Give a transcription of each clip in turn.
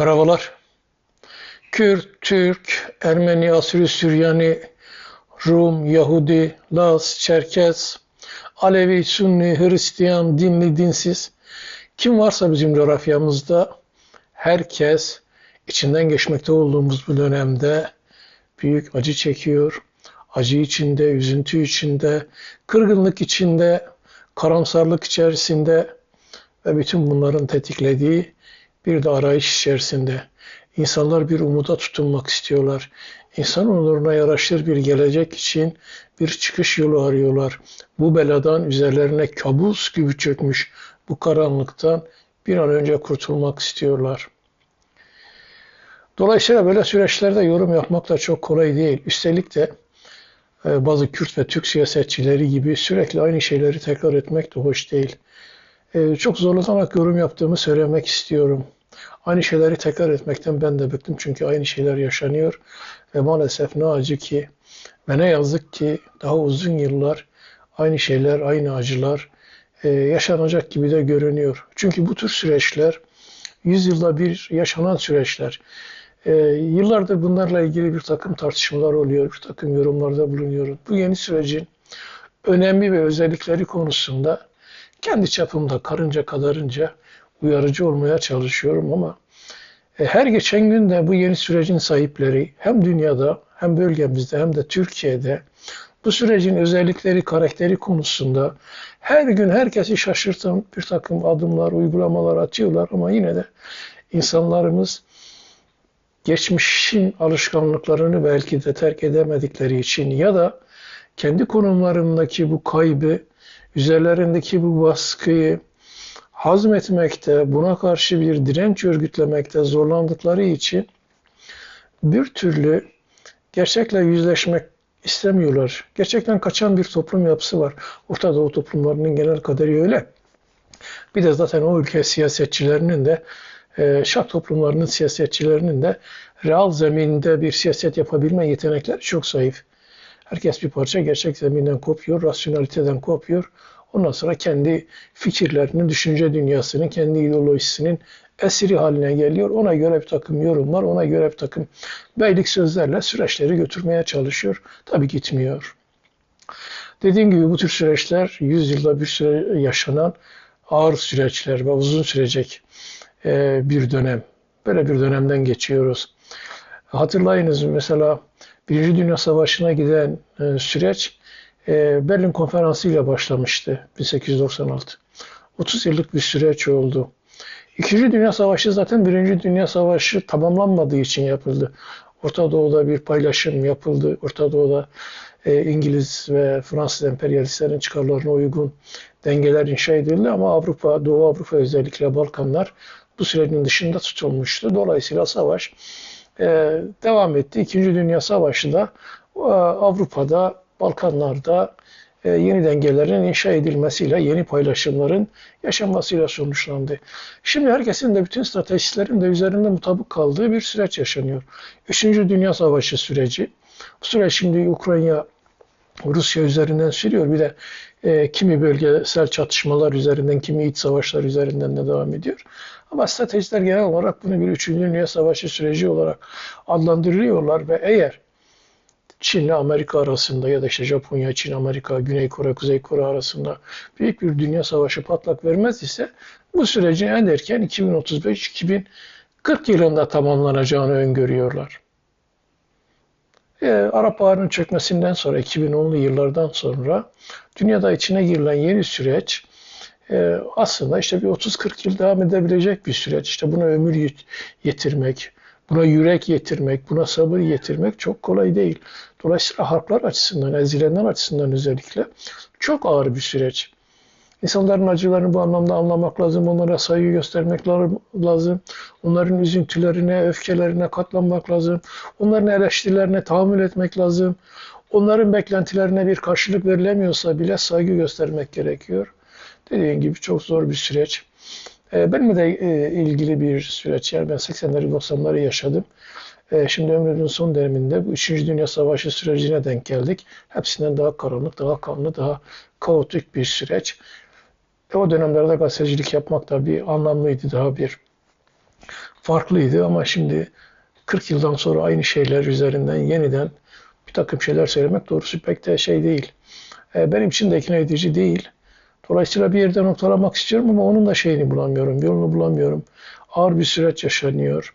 Merhabalar. Kürt, Türk, Ermeni, Asuri, Süryani, Rum, Yahudi, Laz, Çerkez, Alevi, Sunni, Hristiyan, dinli, dinsiz. Kim varsa bizim coğrafyamızda herkes içinden geçmekte olduğumuz bu dönemde büyük acı çekiyor. Acı içinde, üzüntü içinde, kırgınlık içinde, karamsarlık içerisinde ve bütün bunların tetiklediği bir de arayış içerisinde. İnsanlar bir umuda tutunmak istiyorlar. İnsan onuruna yaraşır bir gelecek için bir çıkış yolu arıyorlar. Bu beladan üzerlerine kabus gibi çökmüş bu karanlıktan bir an önce kurtulmak istiyorlar. Dolayısıyla böyle süreçlerde yorum yapmak da çok kolay değil. Üstelik de e, bazı Kürt ve Türk siyasetçileri gibi sürekli aynı şeyleri tekrar etmek de hoş değil. E, çok zorlanarak yorum yaptığımı söylemek istiyorum. Aynı şeyleri tekrar etmekten ben de bıktım çünkü aynı şeyler yaşanıyor ve maalesef ne acı ki ve ne yazık ki daha uzun yıllar aynı şeyler, aynı acılar e, yaşanacak gibi de görünüyor. Çünkü bu tür süreçler yüzyılda bir yaşanan süreçler. E, yıllardır bunlarla ilgili bir takım tartışmalar oluyor, bir takım yorumlarda bulunuyoruz. Bu yeni sürecin önemli ve özellikleri konusunda kendi çapımda karınca kadarınca uyarıcı olmaya çalışıyorum ama e, her geçen gün de bu yeni sürecin sahipleri hem dünyada hem bölgemizde hem de Türkiye'de bu sürecin özellikleri, karakteri konusunda her gün herkesi şaşırtan bir takım adımlar, uygulamalar atıyorlar ama yine de insanlarımız geçmişin alışkanlıklarını belki de terk edemedikleri için ya da kendi konumlarındaki bu kaybı, üzerlerindeki bu baskıyı, hazmetmekte, buna karşı bir direnç örgütlemekte zorlandıkları için bir türlü gerçekle yüzleşmek istemiyorlar. Gerçekten kaçan bir toplum yapısı var. Orta Doğu toplumlarının genel kaderi öyle. Bir de zaten o ülke siyasetçilerinin de e, şark toplumlarının siyasetçilerinin de real zeminde bir siyaset yapabilme yetenekleri çok zayıf. Herkes bir parça gerçek zeminden kopuyor, rasyonaliteden kopuyor. Ondan sonra kendi fikirlerinin, düşünce dünyasının, kendi ideolojisinin esiri haline geliyor. Ona göre bir takım yorumlar, ona göre bir takım beylik sözlerle süreçleri götürmeye çalışıyor. Tabii gitmiyor. Dediğim gibi bu tür süreçler 100 yılda bir süre yaşanan ağır süreçler ve uzun sürecek e, bir dönem. Böyle bir dönemden geçiyoruz. Hatırlayınız mesela Birinci Dünya Savaşı'na giden e, süreç e, Berlin Konferansı ile başlamıştı 1896. 30 yıllık bir süreç oldu. İkinci Dünya Savaşı zaten Birinci Dünya Savaşı tamamlanmadığı için yapıldı. Orta Doğu'da bir paylaşım yapıldı. Orta Doğu'da e, İngiliz ve Fransız emperyalistlerin çıkarlarına uygun dengeler inşa edildi ama Avrupa, Doğu Avrupa özellikle Balkanlar bu sürecin dışında tutulmuştu. Dolayısıyla savaş e, devam etti. İkinci Dünya Savaşı da e, Avrupa'da Balkanlarda e, yeni dengelerin inşa edilmesiyle, yeni paylaşımların yaşanmasıyla sonuçlandı. Şimdi herkesin de bütün stratejistlerin de üzerinde mutabık kaldığı bir süreç yaşanıyor. Üçüncü Dünya Savaşı süreci. Bu süreç şimdi Ukrayna Rusya üzerinden sürüyor. Bir de e, kimi bölgesel çatışmalar üzerinden, kimi iç savaşlar üzerinden de devam ediyor. Ama stratejistler genel olarak bunu bir Üçüncü Dünya Savaşı süreci olarak adlandırıyorlar ve eğer Çin ile Amerika arasında ya da işte Japonya, Çin, Amerika, Güney Kore, Kuzey Kore arasında büyük bir dünya savaşı patlak vermez ise bu sürecin en erken 2035-2040 yılında tamamlanacağını öngörüyorlar. E, Arap Baharı'nın çökmesinden sonra 2010'lu yıllardan sonra dünyada içine girilen yeni süreç e, aslında işte bir 30-40 yıl devam edebilecek bir süreç. İşte buna ömür yetirmek, Buna yürek yetirmek, buna sabır yetirmek çok kolay değil. Dolayısıyla halklar açısından, ezilenler açısından özellikle çok ağır bir süreç. İnsanların acılarını bu anlamda anlamak lazım, onlara saygı göstermek lazım, onların üzüntülerine, öfkelerine katlanmak lazım, onların eleştirilerine tahammül etmek lazım, onların beklentilerine bir karşılık verilemiyorsa bile saygı göstermek gerekiyor. Dediğim gibi çok zor bir süreç. E, benimle de e, ilgili bir süreç. Yani ben 80'leri 90'ları yaşadım. E, şimdi ömrümün son döneminde bu 3. Dünya Savaşı sürecine denk geldik. Hepsinden daha karanlık, daha kanlı, daha kaotik bir süreç. E, o dönemlerde gazetecilik yapmak da bir anlamlıydı, daha bir farklıydı ama şimdi 40 yıldan sonra aynı şeyler üzerinden yeniden bir takım şeyler söylemek doğrusu pek de şey değil. E, benim için de ikna edici değil. Dolayısıyla bir yerde noktalamak istiyorum ama onun da şeyini bulamıyorum, yolunu bulamıyorum. Ağır bir süreç yaşanıyor.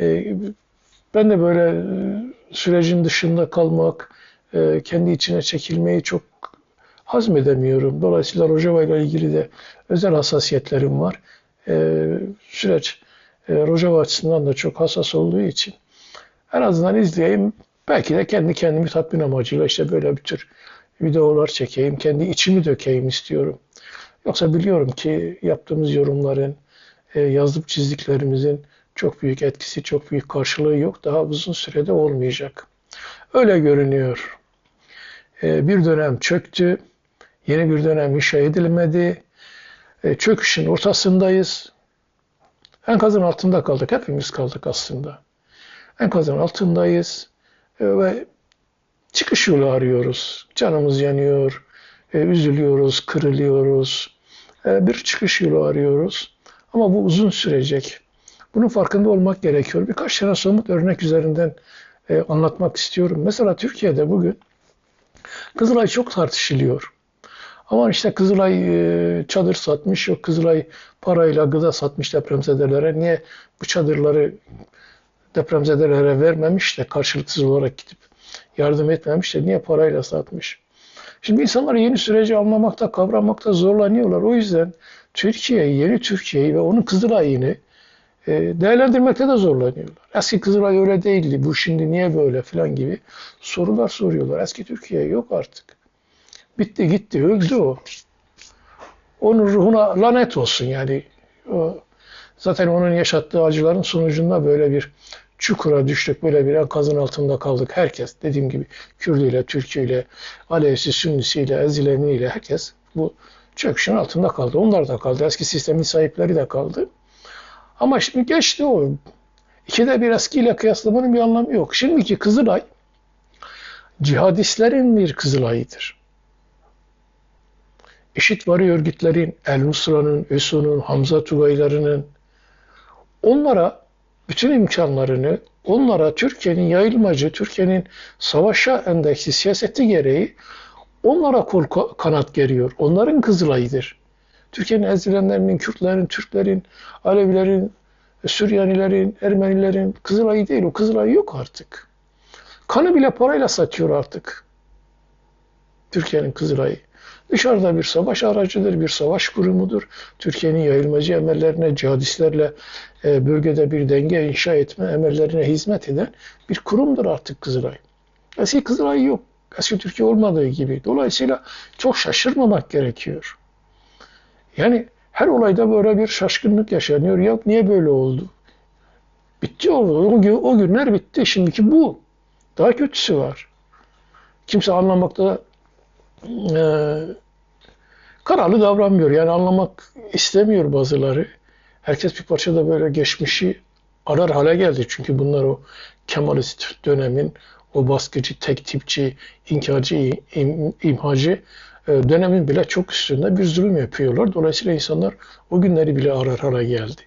E, ben de böyle e, sürecin dışında kalmak, e, kendi içine çekilmeyi çok hazmedemiyorum. Dolayısıyla Rojava ile ilgili de özel hassasiyetlerim var. E, süreç e, Rojava açısından da çok hassas olduğu için en azından izleyeyim. Belki de kendi kendimi tatmin amacıyla işte böyle bir tür videolar çekeyim, kendi içimi dökeyim istiyorum. Yoksa biliyorum ki yaptığımız yorumların, e, yazıp çizdiklerimizin çok büyük etkisi, çok büyük karşılığı yok. Daha uzun sürede olmayacak. Öyle görünüyor. E, bir dönem çöktü, yeni bir dönem inşa edilmedi. E, çöküşün ortasındayız. Enkazın altında kaldık, hepimiz kaldık aslında. Enkazın altındayız ve çıkış yolu arıyoruz. Canımız yanıyor, üzülüyoruz, kırılıyoruz. Bir çıkış yolu arıyoruz. Ama bu uzun sürecek. Bunun farkında olmak gerekiyor. Birkaç tane somut örnek üzerinden e, anlatmak istiyorum. Mesela Türkiye'de bugün Kızılay çok tartışılıyor. Ama işte Kızılay e, çadır satmış, yok Kızılay parayla gıda satmış depremzedelere. Niye bu çadırları depremzedelere vermemiş de karşılıksız olarak gidip yardım etmemiş de niye parayla satmış? Şimdi insanlar yeni süreci anlamakta, kavramakta zorlanıyorlar. O yüzden Türkiye'yi, yeni Türkiye'yi ve onun Kızılay'ını e, değerlendirmekte de zorlanıyorlar. Eski Kızılay öyle değildi, bu şimdi niye böyle falan gibi sorular soruyorlar. Eski Türkiye yok artık. Bitti gitti, öldü o. Onun ruhuna lanet olsun yani. O, zaten onun yaşattığı acıların sonucunda böyle bir çukura düştük, böyle bir enkazın altında kaldık. Herkes dediğim gibi Kürdüyle, Türküyle, Alevisi, Sünnisiyle, Ezileniyle herkes bu çöküşün altında kaldı. Onlar da kaldı. Eski sistemin sahipleri de kaldı. Ama şimdi geçti o. İkide bir eskiyle kıyaslamanın bir anlamı yok. Şimdiki Kızılay cihadistlerin bir Kızılay'ıdır. İşit varı örgütlerin, El Nusra'nın, ÖSO'nun, Hamza Tugaylarının onlara bütün imkanlarını, onlara Türkiye'nin yayılmacı, Türkiye'nin savaşa endeksli siyaseti gereği onlara kol kanat geriyor. Onların Kızılay'ıdır. Türkiye'nin ezilenlerinin, Kürtlerin, Türklerin, Alevilerin, Süryanilerin, Ermenilerin Kızılay'ı değil. O Kızılay yok artık. Kanı bile parayla satıyor artık. Türkiye'nin Kızılay'ı. Dışarıda bir savaş aracıdır, bir savaş kurumudur. Türkiye'nin yayılmacı emellerine, cihadistlerle e, bölgede bir denge inşa etme emellerine hizmet eden bir kurumdur artık Kızılay. Eski Kızılay yok. Eski Türkiye olmadığı gibi. Dolayısıyla çok şaşırmamak gerekiyor. Yani her olayda böyle bir şaşkınlık yaşanıyor. Ya niye böyle oldu? Bitti oldu. O, o günler bitti. Şimdiki bu. Daha kötüsü var. Kimse anlamakta e, kararlı davranmıyor. Yani anlamak istemiyor bazıları. Herkes bir parça da böyle geçmişi arar hale geldi. Çünkü bunlar o Kemalist dönemin o baskıcı, tek tipçi, inkarcı, im, imhacı e, dönemin bile çok üstünde bir zulüm yapıyorlar. Dolayısıyla insanlar o günleri bile arar hale geldi.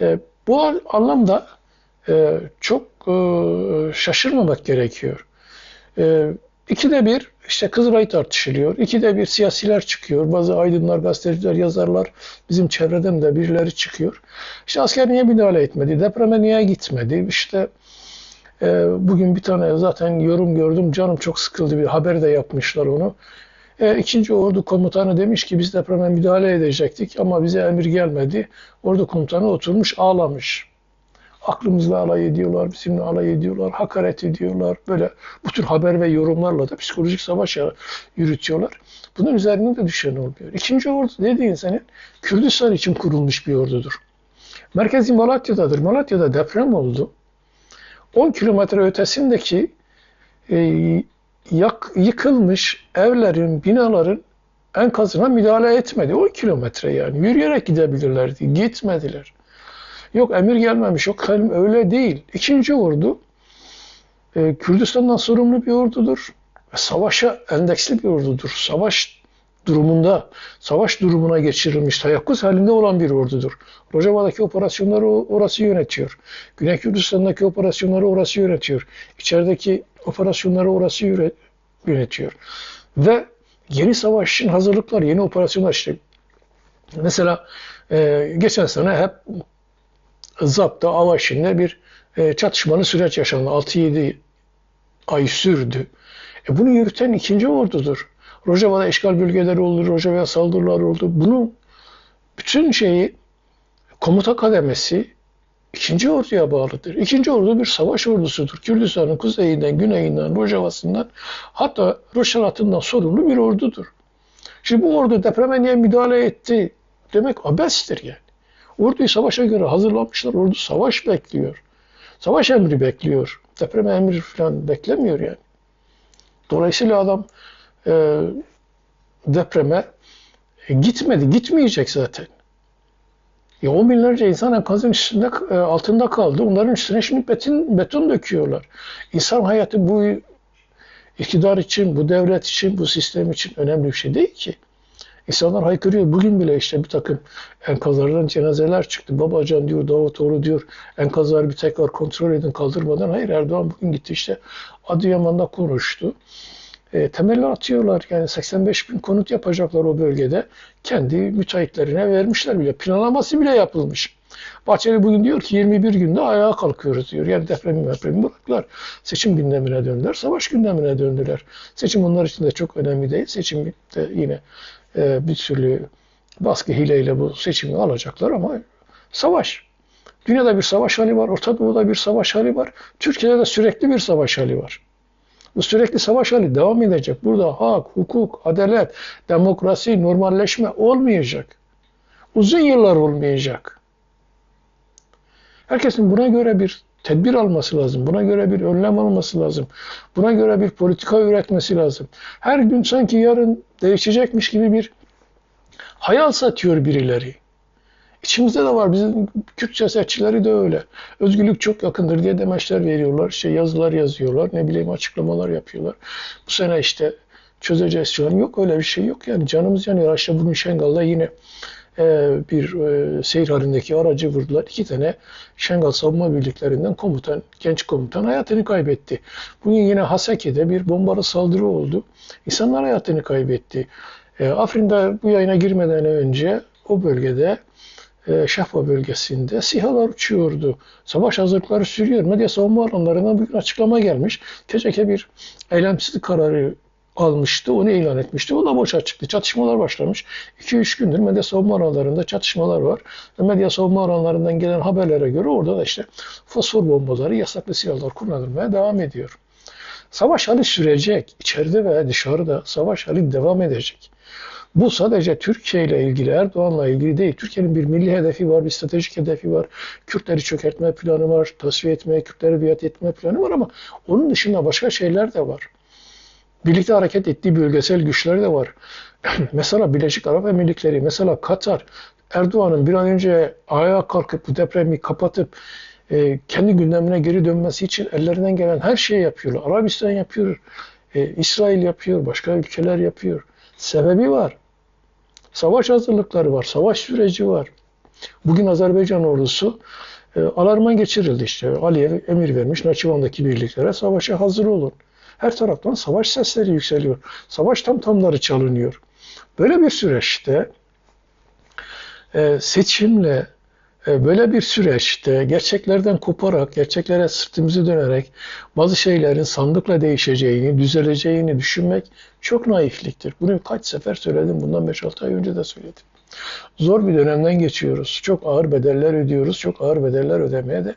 E, bu anlamda e, çok şaşırmamak gerekiyor. İkide bir işte Kızılay tartışılıyor. İkide bir siyasiler çıkıyor. Bazı aydınlar, gazeteciler, yazarlar, bizim çevreden de birileri çıkıyor. İşte asker niye müdahale etmedi? Depreme niye gitmedi? İşte bugün bir tane zaten yorum gördüm. Canım çok sıkıldı. Bir haber de yapmışlar onu. E, ikinci ordu komutanı demiş ki biz depreme müdahale edecektik ama bize emir gelmedi. Ordu komutanı oturmuş ağlamış. Aklımızla alay ediyorlar, bizimle alay ediyorlar, hakaret ediyorlar. Böyle bu tür haber ve yorumlarla da psikolojik savaş yürütüyorlar. Bunun üzerine de düşen olmuyor. İkinci ordu dediğin senin Kürdistan için kurulmuş bir ordudur. Merkezi Malatya'dadır. Malatya'da deprem oldu. 10 kilometre ötesindeki e, yak, yıkılmış evlerin, binaların enkazına müdahale etmedi. O kilometre yani. Yürüyerek gidebilirlerdi. Gitmediler. Yok emir gelmemiş. Yok öyle değil. İkinci ordu e, Kürdistan'dan sorumlu bir ordudur. Savaşa endeksli bir ordudur. Savaş durumunda, savaş durumuna geçirilmiş, teyakkuz halinde olan bir ordudur. Rojava'daki operasyonları orası yönetiyor. Güney Kürdistan'daki operasyonları orası yönetiyor. İçerideki operasyonları orası yönetiyor. Ve yeni savaş için hazırlıklar, yeni operasyonlar işte. Mesela e, geçen sene hep Zap'ta, Avaşin'de bir e, çatışmalı süreç yaşandı. 6-7 ay sürdü. E, bunu yürüten ikinci ordudur. Rojava'da eşgal bölgeleri oldu, Rojava'ya saldırılar oldu. Bunun bütün şeyi komuta kademesi ikinci orduya bağlıdır. İkinci ordu bir savaş ordusudur. Kürdistan'ın kuzeyinden, güneyinden, Rojava'sından hatta Roşalat'ından sorumlu bir ordudur. Şimdi bu ordu depreme niye müdahale etti demek abestir yani. Orduyu savaşa göre hazırlamışlar. Ordu savaş bekliyor. Savaş emri bekliyor. Deprem emri falan beklemiyor yani. Dolayısıyla adam e, depreme e, gitmedi, gitmeyecek zaten. Ya on binlerce insan enkazın üstünde, e, altında kaldı. Onların üstüne şimdi beton, beton döküyorlar. İnsan hayatı bu iktidar için, bu devlet için, bu sistem için önemli bir şey değil ki. İnsanlar haykırıyor. Bugün bile işte bir takım enkazlardan cenazeler çıktı. Babacan diyor, Davutoğlu diyor. Enkazları bir tekrar kontrol edin kaldırmadan. Hayır Erdoğan bugün gitti işte Adıyaman'da konuştu. E, temeller atıyorlar. Yani 85 bin konut yapacaklar o bölgede. Kendi müteahhitlerine vermişler bile. Planlaması bile yapılmış. Bahçeli bugün diyor ki 21 günde ayağa kalkıyoruz diyor. Yani depremi depremi bıraktılar. Seçim gündemine döndüler. Savaş gündemine döndüler. Seçim onlar için de çok önemli değil. Seçim de yine bir türlü baskı hileyle bu seçimi alacaklar ama savaş. Dünyada bir savaş hali var. Orta Doğu'da bir savaş hali var. Türkiye'de de sürekli bir savaş hali var. Bu sürekli savaş hali devam edecek. Burada hak, hukuk, adalet, demokrasi, normalleşme olmayacak. Uzun yıllar olmayacak. Herkesin buna göre bir tedbir alması lazım. Buna göre bir önlem alması lazım. Buna göre bir politika üretmesi lazım. Her gün sanki yarın değişecekmiş gibi bir hayal satıyor birileri. İçimizde de var. Bizim Kürt siyasetçileri de öyle. Özgürlük çok yakındır diye demeçler veriyorlar. İşte yazılar yazıyorlar. Ne bileyim açıklamalar yapıyorlar. Bu sene işte çözeceğiz şu an. Yok öyle bir şey yok. Yani canımız yanıyor. İşte bugün Şengal'da yine e, bir e, seyir halindeki aracı vurdular. İki tane Şengal savunma birliklerinden komutan, genç komutan hayatını kaybetti. Bugün yine Haseki'de bir bombalı saldırı oldu. İnsanlar hayatını kaybetti. E, Afrin'de bu yayına girmeden önce o bölgede Şahba bölgesinde SİHA'lar uçuyordu. Savaş hazırlıkları sürüyor. Medya savunma alanlarından bugün açıklama gelmiş. TCK bir eylemsizlik kararı almıştı, onu ilan etmişti. O da boşa çıktı. Çatışmalar başlamış. 2-3 gündür medya savunma alanlarında çatışmalar var. Medya savunma alanlarından gelen haberlere göre orada da işte fosfor bombaları, yasaklı silahlar kullanılmaya devam ediyor. Savaş hali sürecek. İçeride ve dışarıda savaş hali devam edecek. Bu sadece Türkiye ile ilgili, Erdoğan'la ilgili değil. Türkiye'nin bir milli hedefi var, bir stratejik hedefi var. Kürtleri çökertme planı var, tasfiye etme, Kürtleri biat etme planı var ama onun dışında başka şeyler de var. Birlikte hareket ettiği bölgesel güçler de var. mesela Birleşik Arap Emirlikleri, mesela Katar, Erdoğan'ın bir an önce ayağa kalkıp bu depremi kapatıp e, kendi gündemine geri dönmesi için ellerinden gelen her şeyi yapıyorlar. Arabistan yapıyor, e, İsrail yapıyor, başka ülkeler yapıyor. Sebebi var. Savaş hazırlıkları var, savaş süreci var. Bugün Azerbaycan ordusu e, alarma geçirildi işte. Aliyev emir vermiş Naçivan'daki birliklere savaşa hazır olun. Her taraftan savaş sesleri yükseliyor. Savaş tam tamları çalınıyor. Böyle bir süreçte e, seçimle e, böyle bir süreçte gerçeklerden koparak, gerçeklere sırtımızı dönerek bazı şeylerin sandıkla değişeceğini, düzeleceğini düşünmek çok naifliktir. Bunu kaç sefer söyledim. Bundan 5-6 ay önce de söyledim. Zor bir dönemden geçiyoruz. Çok ağır bedeller ödüyoruz. Çok ağır bedeller ödemeye de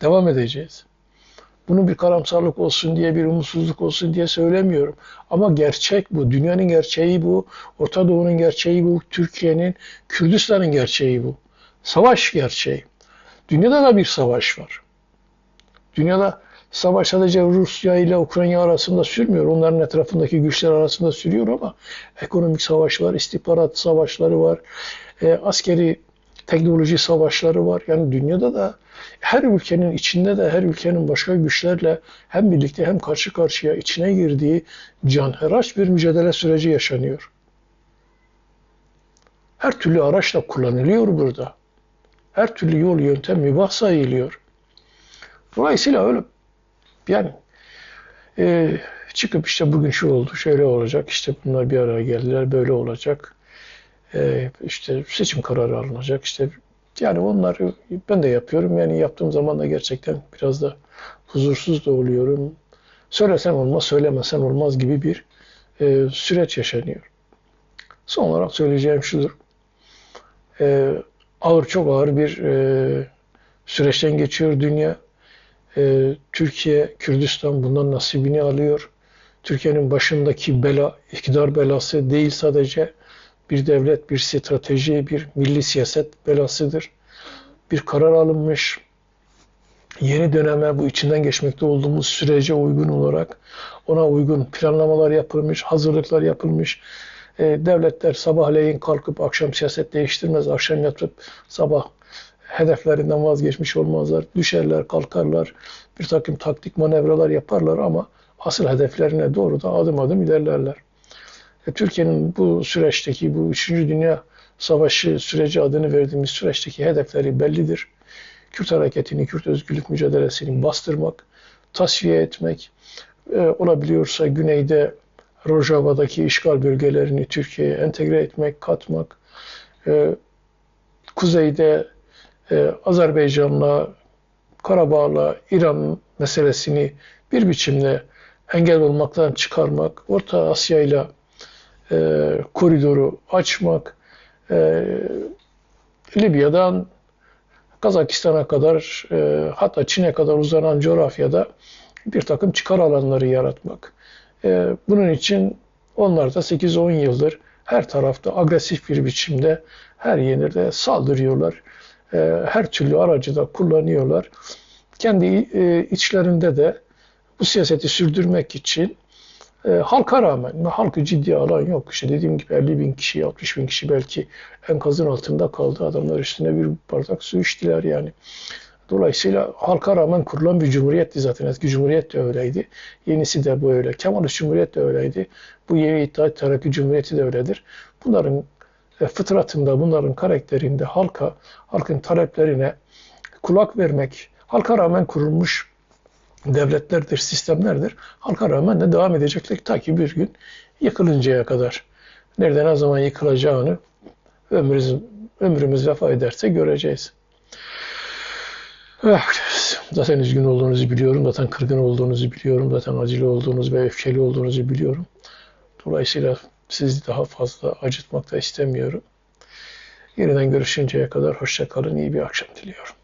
devam edeceğiz. Bunu bir karamsarlık olsun diye, bir umutsuzluk olsun diye söylemiyorum. Ama gerçek bu. Dünyanın gerçeği bu. Orta Doğu'nun gerçeği bu. Türkiye'nin, Kürdistan'ın gerçeği bu. Savaş gerçeği. Dünyada da bir savaş var. Dünyada savaş sadece Rusya ile Ukrayna arasında sürmüyor. Onların etrafındaki güçler arasında sürüyor ama ekonomik savaş var, istihbarat savaşları var, e, askeri teknoloji savaşları var. Yani dünyada da her ülkenin içinde de her ülkenin başka güçlerle hem birlikte hem karşı karşıya içine girdiği canhıraş bir mücadele süreci yaşanıyor. Her türlü araç da kullanılıyor burada. Her türlü yol yöntem mübah sayılıyor. Dolayısıyla öyle yani e, çıkıp işte bugün şu oldu, şöyle olacak, işte bunlar bir araya geldiler, böyle olacak. E, işte seçim kararı alınacak, işte yani onları ben de yapıyorum. Yani yaptığım zaman da gerçekten biraz da huzursuz da oluyorum. Söylesem olmaz, söylemesem olmaz gibi bir e, süreç yaşanıyor. Son olarak söyleyeceğim şudur. E, ağır, çok ağır bir e, süreçten geçiyor dünya. E, Türkiye, Kürdistan bundan nasibini alıyor. Türkiye'nin başındaki bela, iktidar belası değil sadece bir devlet, bir strateji, bir milli siyaset belasıdır. Bir karar alınmış, yeni döneme bu içinden geçmekte olduğumuz sürece uygun olarak ona uygun planlamalar yapılmış, hazırlıklar yapılmış. E, devletler sabahleyin kalkıp akşam siyaset değiştirmez, akşam yatıp sabah hedeflerinden vazgeçmiş olmazlar. Düşerler, kalkarlar, bir takım taktik manevralar yaparlar ama asıl hedeflerine doğru da adım adım ilerlerler. E, Türkiye'nin bu süreçteki, bu 3. Dünya Savaşı süreci adını verdiğimiz süreçteki hedefleri bellidir. Kürt hareketini, Kürt özgürlük mücadelesini bastırmak, tasfiye etmek, e, olabiliyorsa güneyde Rojava'daki işgal bölgelerini Türkiye'ye entegre etmek, katmak, e, kuzeyde e, Azerbaycan'la, Karabağ'la İran meselesini bir biçimde engel olmaktan çıkarmak, Orta Asya ile koridoru açmak, e, Libya'dan Kazakistan'a kadar e, hatta Çin'e kadar uzanan coğrafyada bir takım çıkar alanları yaratmak. E, bunun için onlar da 8-10 yıldır her tarafta agresif bir biçimde her yerde saldırıyorlar. E, her türlü aracı da kullanıyorlar. Kendi e, içlerinde de bu siyaseti sürdürmek için e, halka rağmen, halkı ciddiye alan yok. İşte dediğim gibi 50 bin kişi, 60 bin kişi belki enkazın altında kaldı. Adamlar üstüne bir bardak su içtiler yani. Dolayısıyla halka rağmen kurulan bir cumhuriyetti zaten. Eski cumhuriyet de öyleydi. Yenisi de bu öyle. Kemalist cumhuriyet de öyleydi. Bu yeni İttihat Terakki Cumhuriyeti de öyledir. Bunların e, fıtratında, bunların karakterinde halka, halkın taleplerine kulak vermek, halka rağmen kurulmuş devletlerdir, sistemlerdir. Halka rağmen de devam edecekler ta ki bir gün yıkılıncaya kadar. Nerede ne zaman yıkılacağını ömrümüz, ömrümüz vefa ederse göreceğiz. Zaten üzgün olduğunuzu biliyorum, zaten kırgın olduğunuzu biliyorum, zaten acılı olduğunuzu ve öfkeli olduğunuzu biliyorum. Dolayısıyla sizi daha fazla acıtmak da istemiyorum. Yeniden görüşünceye kadar hoşça kalın, iyi bir akşam diliyorum.